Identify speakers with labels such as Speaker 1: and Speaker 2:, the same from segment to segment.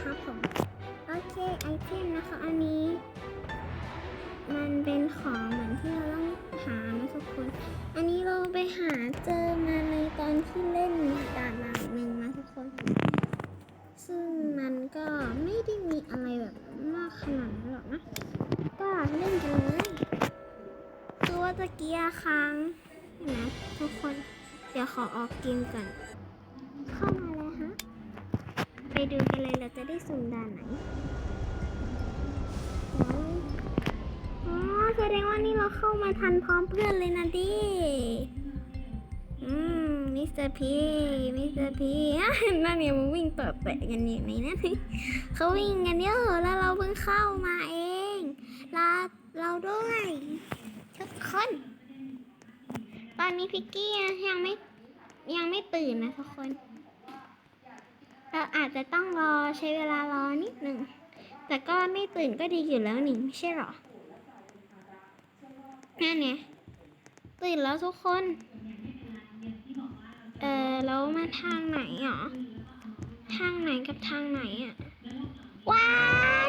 Speaker 1: ครับผม โอเคไอเทมนะคะอันนี้ มันเป็นของเหมือนที่เราต้องหานะทุกคน อันนี้เราไปหาเจอมาในตอนที่เล่นด่านด่าหนึ่งนะทุกคน ซึ่งมันก็ไม่ได้มีอะไรแบบมากขนาดนั้นหรอกนะ ก็เล่นกันเลยคือว่าตะเกียค้างนะทุกคน เดี๋ยวขอออกเกมก่อนเข้ามาเลยฮะ ไป ดูกันเลยเราจะได้สุ่มด่านไหนอ๋อแสดงว่านี่เราเข้ามาทันพร้อมเพื่อนเลยนะดิอืมมิสเตอร์พีมิสเตอร์พีนั่นเนี่ยมันวิ่งเปิดแปะกันอย่างนี้นะเขาวิ่งกันเยอะแล้วเราเพิ่งเข้ามาเองลาเราด้วยทุกคน ตอนนี้พิกกี้ยังไม่ยังไม่ตื่นนะทุกคน เราอาจจะต้องรอใช้เวลารอนิดหนึ่ง แต่ก็ไม่ตื่นก็ดีอยู่แล้วนี่ไม่ใช่หรอนั่นไงตื่นแล้วทุกคน เออแล้วมาทางไหนหรอ ทางไหนกับทางไหนอะ ว้า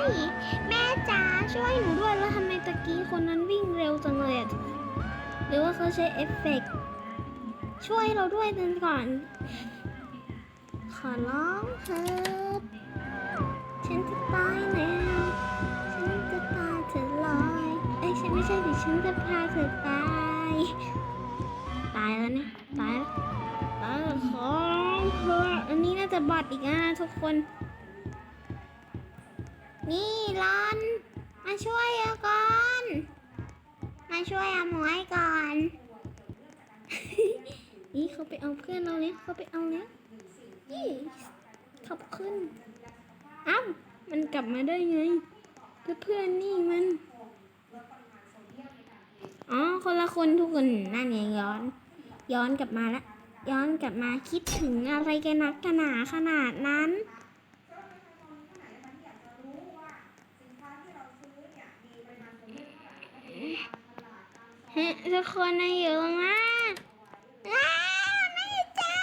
Speaker 1: ย แม่จ๋าช่วยหนูด้วยแล้วทำไมตะกี้คนนั้นวิ่งเร็วจังเลยอะหรือว่าเขาใช้เอฟเฟกต์ช่วยเราด้วยกันก่อน ขอร้องเถิดฉันจะตายแล้วฉันจะตายเธอลอยเอ้ยฉันไม่ใช่ดิฉันจะพาเธอตายตายแล้วเนี่ยตายแล้วตายแล้องเธออันนี้น่าจะบอดอีกนะทุกคน นี่รอนมาช่วยเอาก่อน มาช่วยเอาหมวยก่อน นี่เขาไปเอาเพื่อนเราแล้วเขาไปเอาแล้ว ยี่ขับขึ้นอ้าวมันกลับมาได้ไงก็เพื่อนนี่มันอ๋อคนละคนทุกคนนั่นไงย้อน ย้อนกลับมาละย้อนกลับมาคิดถึงอะไรกันนักกันหนาขนาดนั้นเฮ้ทุกคนนะอยู่ตรงนั้นอ้าวแม่จ๋า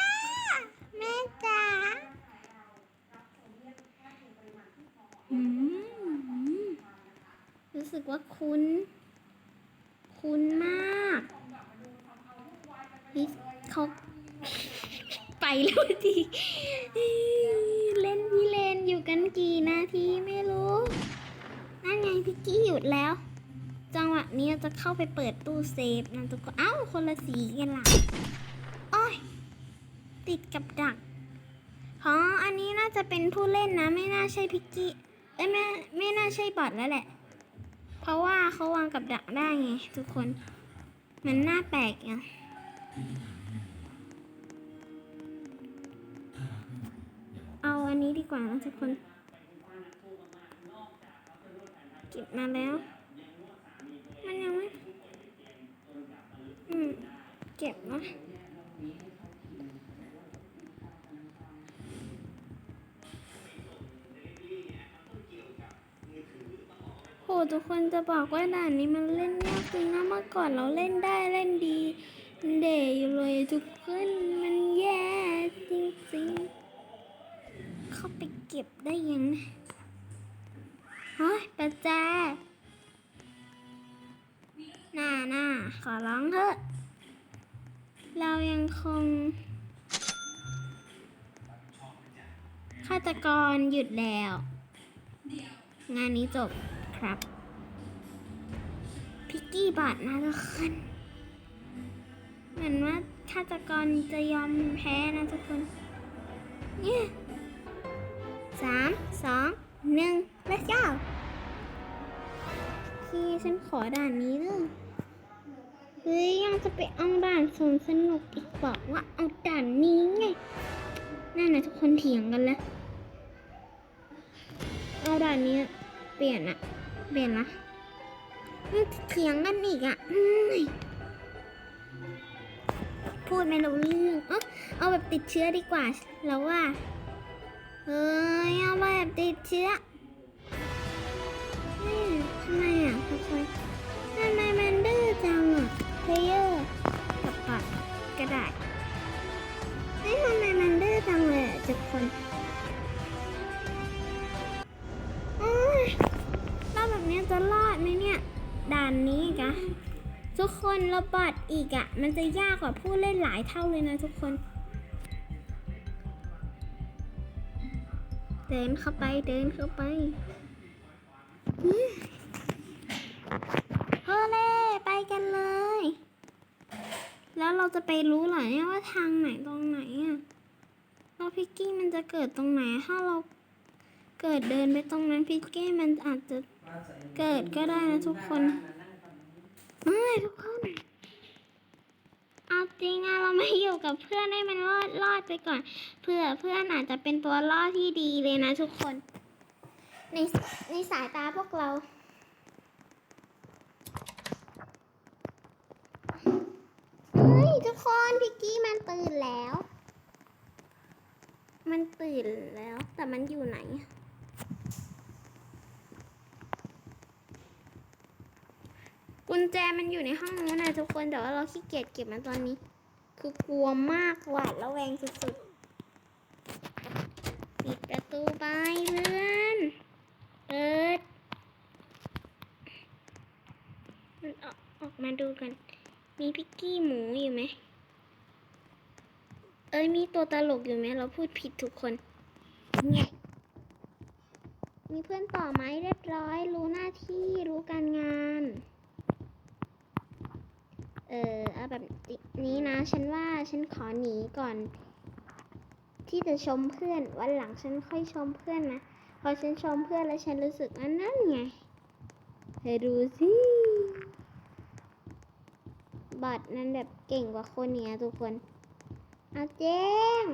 Speaker 1: แม่จ๋าอืมรู้ สึกว่าคุ้น คุ้นมากนี่เขาไปแล้วทีเล่นพี่เลนอยู่กันกี่นาทีไม่รู้นั่นไงพี่กี้หยุดแล้ว จังหวะนี้เราจะเข้าไปเปิดตู้เซฟนะทุกคนเอ้าคนละสีกันล่ะโอ้ยติดกับดักอ๋ออันนี้น่าจะเป็นผู้เล่นนะ ไม่น่าใช่พิกกี้เอ้ยไม่ไม่น่าใช่บอทแล้วแหละ เพราะว่าเขาวางกับดักได้ไงทุกคน มันน่าแปลกอะเอาอันนี้ดีกว่านะทุกคน เก็บมาแล้ว มันยังไม่ อืม เก็บนะ ทุกคนจะบอกว่าด่านนี้มันเล่นยากจริงนะเมื่อก่อนเราเล่นได้เล่นดี เดย์อยู่เลยทุกคนมันแย่จริงๆ เข้าไปเก็บได้ยังไงเฮ้ยประแจน่าน่าขอร้องเถอะ เรายังคงฆาตกรหยุดแล้ว งานนี้จบ ครับพิกกี้บอดนะทุกคนเหมือนว่าฆาตกรจะยอมแพ้นะทุกคนเนี่ยสามสองหนึ่ง let's go พี่ฉันขอด่านนี้เด้อเฮ้ยยังจะไปเอาด่านสนสนุกอีกบอกว่าเอาด่านนี้ไงนั่นนะทุกคนเถียงกันแล้ว เอาด่านนี้เปลี่ยนอะ เปลี่ยนนะเถียงกันอีกอะพูดไม่รู้เรื่องเออเอาแบบติดเชื้อดีกว่าแล้วว่าเฮ้ยเอาแบบติดเชื้อทำไมอะทุกคนทำไม อีกอะมันจะยากกว่าผู้เล่นหลายเท่าเลยนะทุกคน เดินเข้าไปเดินเข้าไปอื้อเล่ไปกันเลย แล้วเราจะไปรู้เหรอเนี่ยว่าทางไหนตรงไหนอะแล้วพิกกี้มันจะเกิดตรงไหน ถ้าเราเกิดเดินไปตรงนั้นพิกกี้มันอาจจะเกิดก็ได้นะทุกคนไม่ทุกคน เอาจริงอะเราไม่อยู่กับเพื่อนให้มันรอดรอดไปก่อน เพื่อเพื่อนอาจจะเป็นตัวรอดที่ดีเลยนะทุกคน ในในสายตาพวกเราเฮ้ยทุกคนพิกกี้มันตื่นแล้ว มันตื่นแล้วแต่มันอยู่ไหน กุญแจมันอยู่ในห้องนู้นนะทุกคนแต่ว่าเราขี้เกียจเก็บมันตอนนี้ คือกลัวมากหวาดระแวงสุดๆปิดประตูไปเพื่อนเปิดมันออกออกมาดูกัน มีพิกกี้หมูอยู่ไหมเอ้ยมีตัวตลกอยู่ไหมเราพูดผิดทุกคนเนี่ยมีเพื่อนต่อไหมเรียบร้อย รู้หน้าที่รู้การงาน เออเอาแบบนี้นะ ฉันว่าฉันขอหนีก่อน ที่จะชมเพื่อน วันหลังฉันค่อยชมเพื่อนนะพอฉันชมเพื่อนแล้วฉันรู้สึกอันนั้นไงเธอดูสิบัตรนั้นแบบเก่งกว่าคนเนี้ยทุกคนเอาเจ้ง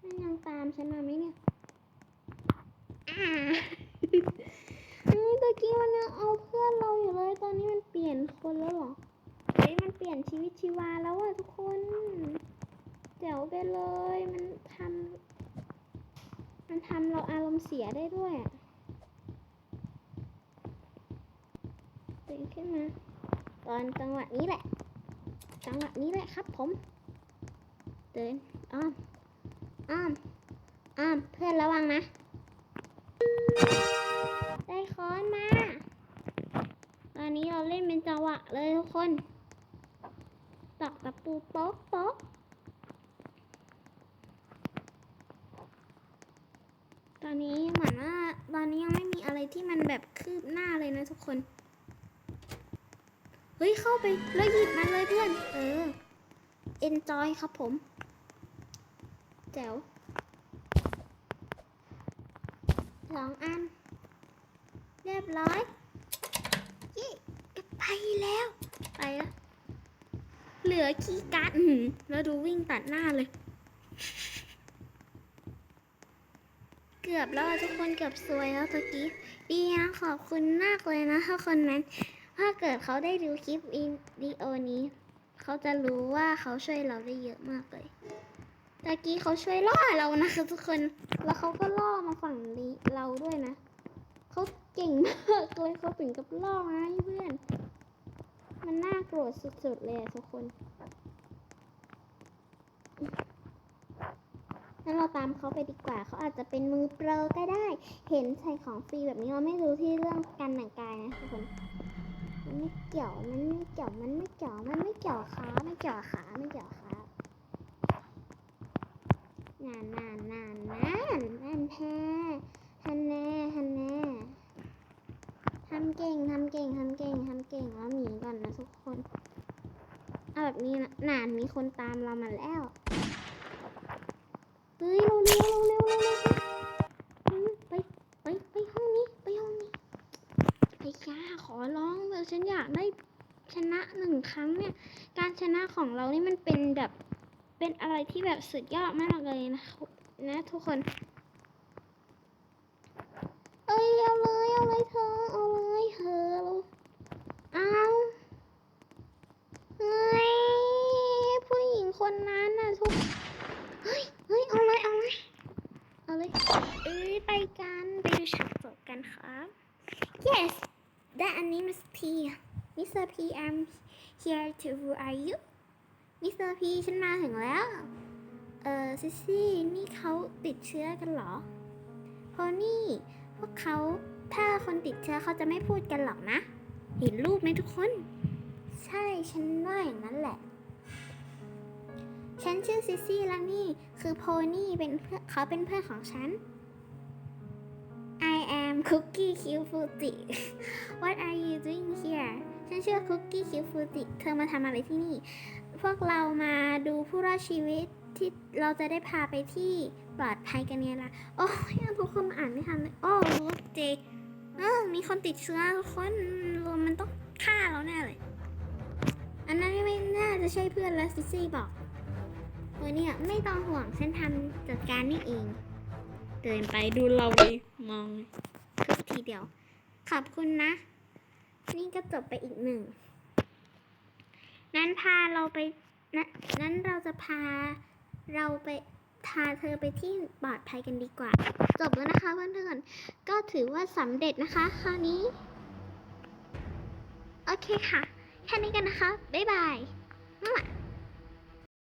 Speaker 1: มันยังตามฉันมาไหมเนี่ยอ่าเฮ้ยตะกี้มันยังเอาเพื่อนเราอยู่เลย ตอนนี้มันเปลี่ยนคนแล้วหรอ มันเปลี่ยนชีวิตชีวาแล้วอะทุกคนเจ๋วไปเลย มันทำมันทำเราอารมณ์เสียได้ด้วยอะตื่นขึ้นมาตอนจังหวะนี้แหละ จังหวะนี้แหละครับผมเดินอ้อมอ้อมอ้อมเพื่อนระวังนะ ได้ค้อนมา ตอนนี้เราเล่นเป็นจังหวะเลยทุกคน ตอกตะปูโป๊กโป๊กตอนนี้เหมือนว่าตอนนี้ยังไม่มีอะไรที่มันแบบคืบหน้าเลยนะทุกคน เฮ้ย เข้าไปแล้วหยิบมันเลยเพื่อน เออ enjoy ครับผม แจ๋วสองอัน เรียบร้อย เย้จะไปแล้ว ไปแล้ว เหลือคีย์การ์ดแล้วดูวิ่งตัดหน้าเลย เกือบแล้วทุกคนเกือบซวยแล้วตะกี้ดีนะขอบคุณมากเลยนะถ้าคนนั้น ถ้าเกิดเขาได้ดูคลิปวิดีโอนี้ เขาจะรู้ว่าเขาช่วยเราได้เยอะมากเลยตะกี้เขาช่วยล่อเรานะคะทุกคน แล้วเขาก็ล่อมาฝั่งนี้เราด้วยนะ เขาเก่งมากเลยเขาถึงกับล่อมาให้เพื่อน มันน่าโกรธสุดๆเลยทุกคนงั้นเราตามเขาไปดีกว่า เขาอาจจะเป็นมือโปรก็ได้ เห็นใส่ของฟรีแบบนี้เราไม่รู้ที่เรื่องการแต่งกายนะทุกคน มันไม่เกี่ยว มันไม่เกี่ยว มันไม่เกี่ยว มันไม่เกี่ยวขาไม่เกี่ยวขาไม่เกี่ยวขานานนานนานนานนานแท้ฮันแน่ฮันแน่ ทำเก่งทำเก่งทำเก่งทำเก่งแล้วหนีก่อนนะทุกคน เอาแบบนี้นะนานมีคนตามเรามาแล้ว เฮ้ยเร็วเร็วเร็วเร็วเร็วเร็วไปไปไปห้องนี้ไปห้องนี้ไอ้ยาขอร้องเถอฉันอยากได้ชนะหนึ่งครั้งเนี่ย การชนะของเรานี่มันเป็นแบบเป็นอะไรที่แบบสุดยอดมากเลยนะนะทุกคน เอ้ยเอาเลยเอาเลยเธอเอาเลยเธอเอาเฮ้ยผู้หญิง คนนั้นน่ะทุกเฮ้ยเฮ้ยเอาเลยเอาเลยเอาเลยเอ้ยไปกันไปดูฉากจบกันครับ yes ได้อันนี้มิสพีมิสเตอร์พี I'm here to who are you มิสเตอร์พีฉันมาถึงแล้ว เออซิซี่นี่เขาติดเชื้อกันเหรอเพราะนี่พวกเขาถ้าคนติดเชื้อเขาจะไม่พูดกันหรอกนะ เห็นรูปไหมทุกคน ใช่ฉันว่าอย่างนั้นแหละ ฉันชื่อซิซี่แล้วนี่คือโพนี่เป็นเพื่อนเขาเป็นเพื่อนของฉัน I am Cookie Q Fuji What are you doing here ฉันชื่อ Cookie Q Fuji เธอมาทำอะไรที่นี่ พวกเรามาดูผู้รอดชีวิตที่เราจะได้พาไปที่ปลอดภัยกันเนี่ยละโอ้ยทุกคนอ่านไม่ทันเลยโอ้เจเออมีคนติดเชื้อทุกคนมันต้องฆ่าเราแน่เลย อันนั้นไม่น่าจะใช่เพื่อนแล้วซิซี่บอก เออเนี่ยไม่ต้องห่วงฉันทำจัดการนี่เอง เดินไปดูเราเลยมองทุกทีเดียว ขอบคุณนะ นี่ก็จบไปอีกหนึ่ง นั้นพาเราไปนะนั้นเราจะพาเราไปพาเธอไปที่ปลอดภัยกันดีกว่า จบแล้วนะคะเพื่อนๆก็ถือว่าสำเร็จนะคะ คราวนี้ โอเคค่ะ แค่นี้กันนะคะ บ๊ายบาย